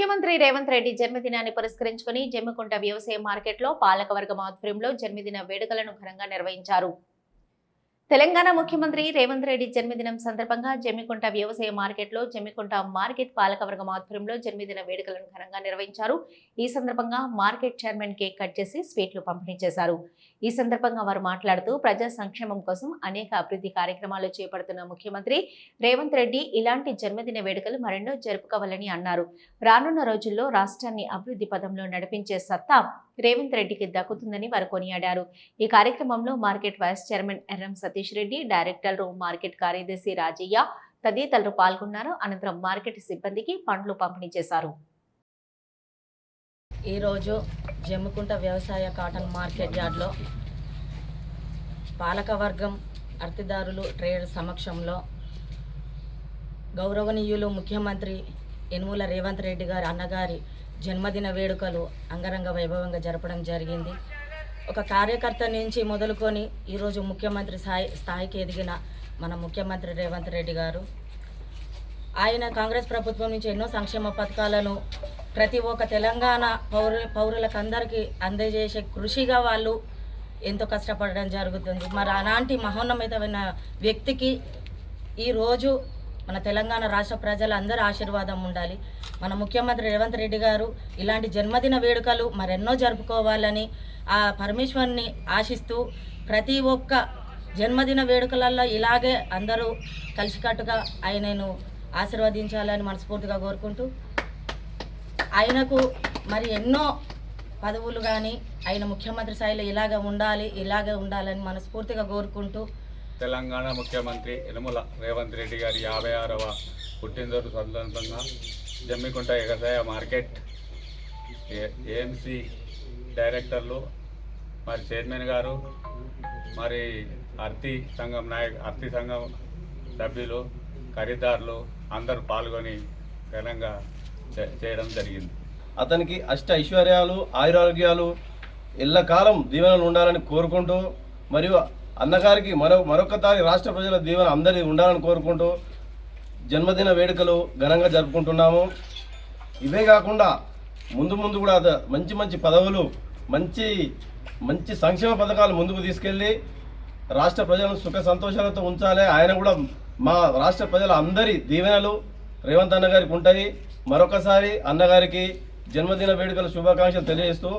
ముఖ్యమంత్రి రేవంత్ రెడ్డి జన్మదినాన్ని పురస్కరించుకుని జమ్మికుంట వ్యవసాయ మార్కెట్లో పాలకవర్గం ఆధ్వర్యంలో జన్మదిన వేడుకలను ఘనంగా నిర్వహించారు. తెలంగాణ ముఖ్యమంత్రి రేవంత్ రెడ్డి జన్మదినం సందర్భంగా జమ్మికుంట వ్యవసాయ మార్కెట్లో జమ్మికుంట మార్కెట్ పాలకవర్గం ఆధ్వర్యంలో జన్మదిన వేడుకలను ఘనంగా నిర్వహించారు. ఈ సందర్భంగా మార్కెట్ చైర్మన్ కేక్ కట్ చేసి స్వీట్లు పంపిణీ చేశారు. ఈ సందర్భంగా వారు మాట్లాడుతూ ప్రజా సంక్షేమం కోసం అనేక అభివృద్ధి కార్యక్రమాలు చేపడుతున్న ముఖ్యమంత్రి రేవంత్ రెడ్డి ఇలాంటి జన్మదిన వేడుకలు మరెన్నో జరుపుకోవాలని అన్నారు. రానున్న రోజుల్లో రాష్ట్రాన్ని అభివృద్ధి పదంలో నడిపించే సత్తా రేవంత్ రెడ్డికి దక్కుతుందని వారు కొనియాడారు. ఈ కార్యక్రమంలో market vice chairman Erram Satish Reddy director market కార్యదర్శి రాజయ్య తదితరులు పాల్గొన్నారు. అనంతరం మార్కెట్ సిబ్బందికి పండ్లు పంపిణీ చేశారు. ఈరోజు జమ్ముకుంట వ్యవసాయ కాటన్ మార్కెట్ యార్డ్లో పాలకవర్గం అర్థదారులు ట్రేడ్ సమక్షంలో గౌరవనీయులు ముఖ్యమంత్రి యనుమూల రేవంత్ రెడ్డి గారి అన్నగారి జన్మదిన వేడుకలు అంగరంగ వైభవంగా జరపడం జరిగింది. ఒక కార్యకర్త నుంచి మొదలుకొని ఈరోజు ముఖ్యమంత్రి స్థాయి స్థాయికి ఎదిగిన మన ముఖ్యమంత్రి రేవంత్ రెడ్డి గారు. ఆయన కాంగ్రెస్ ప్రభుత్వం నుంచి ఎన్నో సంక్షేమ పథకాలను ప్రతి ఒక్క తెలంగాణ పౌరు పౌరులకందరికీ అందజేసే కృషిగా వాళ్ళు ఎంతో కష్టపడడం జరుగుతుంది. మరి అలాంటి మహోన్నతమైన వ్యక్తికి ఈరోజు మన తెలంగాణ రాష్ట్ర ప్రజలందరూ ఆశీర్వాదం ఉండాలి. మన ముఖ్యమంత్రి రేవంత్ రెడ్డి గారు ఇలాంటి జన్మదిన వేడుకలు మరెన్నో జరుపుకోవాలని ఆ పరమేశ్వరుని ఆశిస్తూ ప్రతి ఒక్క జన్మదిన వేడుకలలో ఇలాగే అందరూ కలిసికట్టుగా ఆయనను ఆశీర్వదించాలని మనస్ఫూర్తిగా కోరుకుంటూ ఆయనకు మరి ఎన్నో పదవులు కానీ ఆయన ముఖ్యమంత్రి స్థాయిలో ఇలాగ ఉండాలి ఇలాగే ఉండాలని మనస్ఫూర్తిగా కోరుకుంటూ తెలంగాణ ముఖ్యమంత్రి యనమల రేవంత్ రెడ్డి గారి యాభై ఆరవ పుట్టినరోజు సందర్భంగా జమ్మికుంట వ్యవసాయ మార్కెట్ ఏఎంసి ఏఎంసీ డైరెక్టర్లు మరి చైర్మన్ గారు మరి అర్తి సంఘం నాయక్ అర్తి సంఘం సభ్యులు ఖరీదారులు అందరూ పాల్గొని ఘనంగా చేయడం జరిగింది. అతనికి అష్ట ఐశ్వర్యాలు ఆయురారోగ్యాలు ఎల్లకాలం దీవెనలు ఉండాలని కోరుకుంటూ మరియు అన్నగారికి మరో మరొకసారి రాష్ట్ర ప్రజల దీవెన అందరి ఉండాలని కోరుకుంటూ జన్మదిన వేడుకలు ఘనంగా జరుపుకుంటున్నాము. ఇవే కాకుండా ముందు ముందు కూడా మంచి మంచి పదవులు మంచి మంచి సంక్షేమ పథకాలు ముందుకు తీసుకెళ్ళి రాష్ట్ర ప్రజలను సుఖ సంతోషాలతో ఉంచాలి ఆయన కూడా మా రాష్ట్ర ప్రజల అందరి దీవెనలు రేవంత్ అన్నగారికి ఉంటాయి. మరొకసారి అన్నగారికి జన్మదిన వేడుకల శుభాకాంక్షలు తెలియజేస్తూ